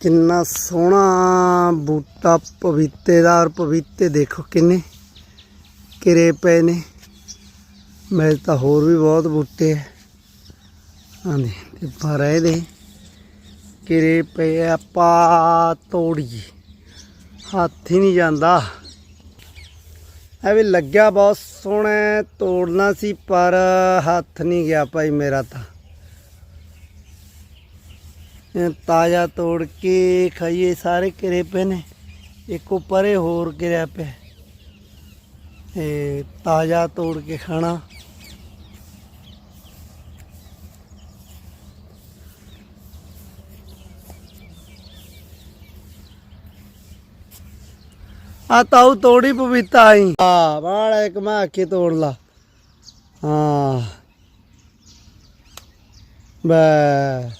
ਕਿੰਨਾ ਸੋਹਣਾ ਬੂਟਾ ਪਪੀਤੇ ਦਾ ਔਰ ਪਪੀਤੇ ਦੇਖੋ ਕਿੰਨੇ ਕਿਰੇ ਪਏ ਨੇ। ਮੇਰੇ ਤਾਂ ਹੋਰ ਵੀ ਬਹੁਤ ਬੂਟੇ ਹੈ ਹਾਂਜੀ ਤੇ ਪਰ ਇਹਦੇ ਕਿਰੇ ਪਏ ਆਪਾਂ ਤੋੜੀਏ। ਹੱਥ ਹੀ ਨਹੀਂ ਜਾਂਦਾ। ਇਹ ਵੀ ਲੱਗਿਆ ਬਹੁਤ ਸੋਹਣਾ, ਤੋੜਨਾ ਸੀ ਪਰ ਹੱਥ ਨਹੀਂ ਗਿਆ ਭਾਈ ਮੇਰਾ ਤਾਂ। ਤਾਜ਼ਾ ਤੋੜ ਕੇ ਖਾਈਏ, ਸਾਰੇ ਕਿਰੇ ਪਏ ਨੇ। ਇੱਕੋ ਪਰੇ ਹੋਰ ਕਿਰਿਆ ਪਿਆ। ਇਹ ਤਾਜ਼ਾ ਤੋੜ ਕੇ ਖਾਣਾ। ਆ ਤਾਉ ਤੋੜੀ ਪਪੀਤਾ ਆਈ। ਆ ਬਾੜਾ ਇੱਕ ਮੈਂ ਕੇ ਤੋੜ ਲਾ। ਹਾਂ। ਬੈ।